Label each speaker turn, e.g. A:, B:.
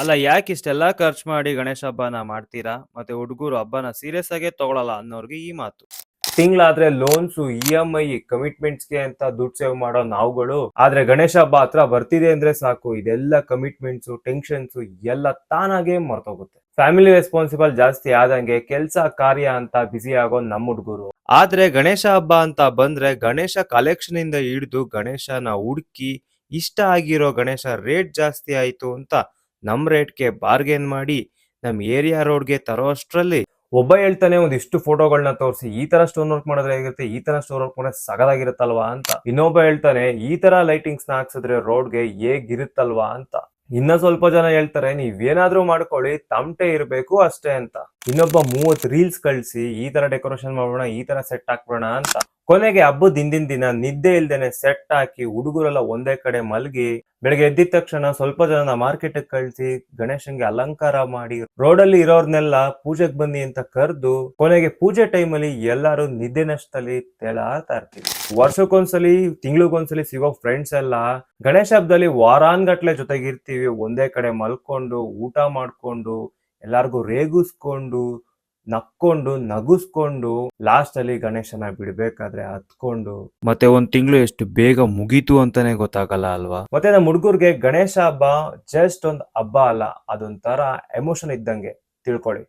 A: ಅಲ್ಲ, ಯಾಕೆ ಇಷ್ಟೆಲ್ಲ ಖರ್ಚು ಮಾಡಿ ಗಣೇಶ ಹಬ್ಬನ ಮಾಡ್ತೀರಾ? ಮತ್ತೆ ಹುಡುಗರು ಹಬ್ಬನ ಸೀರಿಯಸ್ ಆಗೇ ತಗೊಳಲ್ಲ ಅನ್ನೋರ್ಗೆ ಈ ಮಾತು. ತಿಂಗಳಾದ್ರೆ ಲೋನ್ಸ್ ಇ ಎಂ ಐ ಕಮಿಟ್ಮೆಂಟ್ಸ್ಗೆ ಅಂತ ದುಡ್ಡು ಸೇವ್ ಮಾಡೋ ನಾವುಗಳು, ಆದ್ರೆ ಗಣೇಶ ಹಬ್ಬ ಹತ್ರ ಬರ್ತಿದೆ ಅಂದ್ರೆ ಸಾಕು. ಇದೆಲ್ಲ ಕಮಿಟ್ಮೆಂಟ್ಸ್ ಟೆನ್ಷನ್ಸ್ ಎಲ್ಲ ತಾನಾಗೆ ಮರ್ತೋಗುತ್ತೆ. ಫ್ಯಾಮಿಲಿ ರೆಸ್ಪಾನ್ಸಿಬಲ್ ಜಾಸ್ತಿ ಆದಂಗೆ ಕೆಲ್ಸ ಕಾರ್ಯ ಅಂತ ಬ್ಯುಸಿ ಆಗೋ ನಮ್ಮ ಹುಡುಗರು. ಆದ್ರೆ ಗಣೇಶ ಹಬ್ಬ ಅಂತ ಬಂದ್ರೆ ಗಣೇಶ ಕಲೆಕ್ಷನ್ ಇಂದ ಹಿಡಿದು ಗಣೇಶನ ಹುಡುಕಿ ಇಷ್ಟ ಆಗಿರೋ ಗಣೇಶ ರೇಟ್ ಜಾಸ್ತಿ ಆಯ್ತು ಅಂತ ನಮ್ ರೇಟ್ಗೆ ಬಾರ್ಗೇನ್ ಮಾಡಿ ನಮ್ ಏರಿಯಾ ರೋಡ್ಗೆ ತರೋ ಅಷ್ಟರಲ್ಲಿ ಒಬ್ಬ ಹೇಳ್ತಾನೆ ಒಂದಿಷ್ಟು ಫೋಟೋಗಳನ್ನ ತೋರಿಸಿ, ಈ ತರ ಸ್ಟೋನ್ ವರ್ಕ್ ಮಾಡಿದ್ರೆ ಹೇಗಿರುತ್ತೆ, ಈ ತರ ಸ್ಟೋನ್ ವರ್ಕ್ ಮಾಡಿದ್ರೆ ಸಗದಾಗಿರುತ್ತಲ್ವಾ ಅಂತ. ಇನ್ನೊಬ್ಬ ಹೇಳ್ತಾನೆ, ಈ ತರ ಲೈಟಿಂಗ್ಸ್ನ ಹಾಕ್ಸಿದ್ರೆ ರೋಡ್ಗೆ ಹೇಗಿರುತ್ತಲ್ವಾ ಅಂತ. ಇನ್ನ ಸ್ವಲ್ಪ ಜನ ಹೇಳ್ತಾರೆ, ನೀವೇನಾದ್ರೂ ಮಾಡ್ಕೊಳ್ಳಿ, ತಮಟೆ ಇರ್ಬೇಕು ಅಷ್ಟೇ ಅಂತ. ಇನ್ನೊಬ್ಬ ಮೂವತ್ ರೀಲ್ಸ್ ಕಳ್ಸಿ, ಈ ತರ ಡೆಕೋರೇಷನ್ ಮಾಡೋಣ ಈ ತರ ಸೆಟ್ ಹಾಕ್ಬೋಣ ಅಂತ. ಕೊನೆಗೆ ಹಬ್ಬದ ಹಿಂದಿನ ದಿನ ನಿದ್ದೆ ಇಲ್ದೇನೆ ಸೆಟ್ ಹಾಕಿ ಹುಡುಗರೆಲ್ಲ ಒಂದೇ ಕಡೆ ಮಲಗಿ, ಬೆಳಗ್ಗೆ ಎದ್ದಿದ ತಕ್ಷಣ ಸ್ವಲ್ಪ ಜನನ ಮಾರ್ಕೆಟ್ ಕಳಿಸಿ, ಗಣೇಶನ್ಗೆ ಅಲಂಕಾರ ಮಾಡಿ ರೋಡಲ್ಲಿ ಇರೋರ್ನೆಲ್ಲ ಪೂಜೆಗೆ ಬನ್ನಿ ಅಂತ ಕರೆದು, ಕೊನೆಗೆ ಪೂಜೆ ಟೈಮಲ್ಲಿ ಎಲ್ಲಾರು ನಿದ್ದೆ ನಷ್ಟದಲ್ಲಿ ತೇಲಾಡ್ತಾ ಇರ್ತೀವಿ. ವರ್ಷಕ್ಕೊಂದ್ಸಲಿ, ತಿಂಗಳಿಗೊಂದ್ಸಲಿ ಸಿಗೋ ಫ್ರೆಂಡ್ಸ್ ಎಲ್ಲ ಗಣೇಶ ಹಬ್ಬದಲ್ಲಿ ವಾರಾನ್ಗಟ್ಲೆ ಜೊತೆಗಿರ್ತೀವಿ, ಒಂದೇ ಕಡೆ ಮಲ್ಕೊಂಡು, ಊಟ ಮಾಡ್ಕೊಂಡು, ಎಲ್ಲಾರ್ಗೂ ರೇಗಿಸ್ಕೊಂಡು ನಕ್ಕೊಂಡು ನಗುಸ್ಕೊಂಡು ಲಾಸ್ಟ್ ಅಲ್ಲಿ ಗಣೇಶನ ಬಿಡ್ಬೇಕಾದ್ರೆ ಹತ್ಕೊಂಡು ಮತ್ತೆ ಒಂದ್ ತಿಂಗಳು ಎಷ್ಟು ಬೇಗ ಮುಗೀತು ಅಂತಾನೆ ಗೊತ್ತಾಗಲ್ಲ ಅಲ್ವಾ? ಮತ್ತೆ ನಮ್ಮ ಹುಡುಗರ್ಗೆ ಗಣೇಶ ಹಬ್ಬ ಜಸ್ಟ್ ಒಂದ್ ಹಬ್ಬ ಅಲ್ಲ ಅದೊಂಥರ ಎಮೋಷನ್ ಇದ್ದಂಗೆ ತಿಳ್ಕೊಳ್ಳಿ